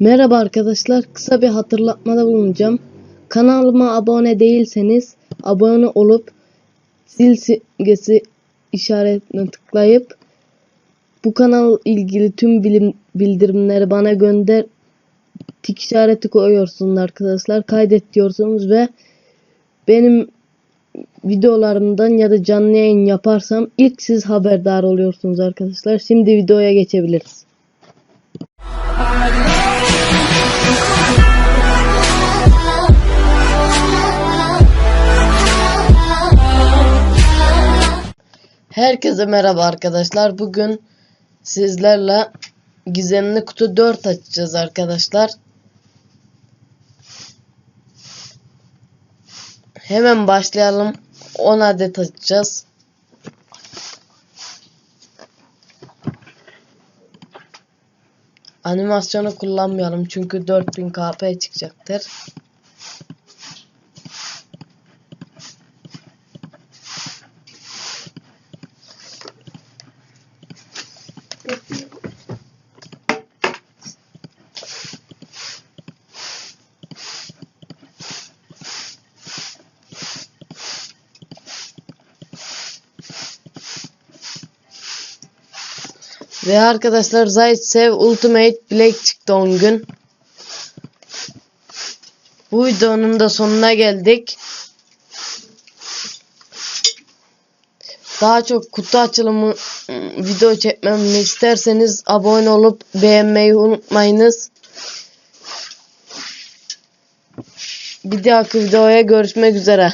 Merhaba arkadaşlar. Kısa bir hatırlatmada bulunacağım. Kanalıma abone değilseniz abone olup zil simgesi işaretine tıklayıp bu kanal ilgili tüm bilim bildirimleri bana gönder tik işareti koyuyorsunuz arkadaşlar. Kaydet diyorsunuz ve benim videolarımdan ya da canlı yayın yaparsam ilk siz haberdar oluyorsunuz arkadaşlar. Şimdi videoya geçebiliriz. Herkese merhaba arkadaşlar. Bugün sizlerle gizemli kutu 4 açacağız arkadaşlar. Hemen başlayalım. 10 adet açacağız. Animasyonu kullanmayalım çünkü 4000 KP çıkacaktır. Ve arkadaşlar Zaitsev Ultimate Black çıktı 10 gün. Bu videonun da sonuna geldik. Daha çok kutu açılımı ıı, video çekmemi isterseniz abone olup beğenmeyi unutmayınız. Bir dahaki videoya görüşmek üzere.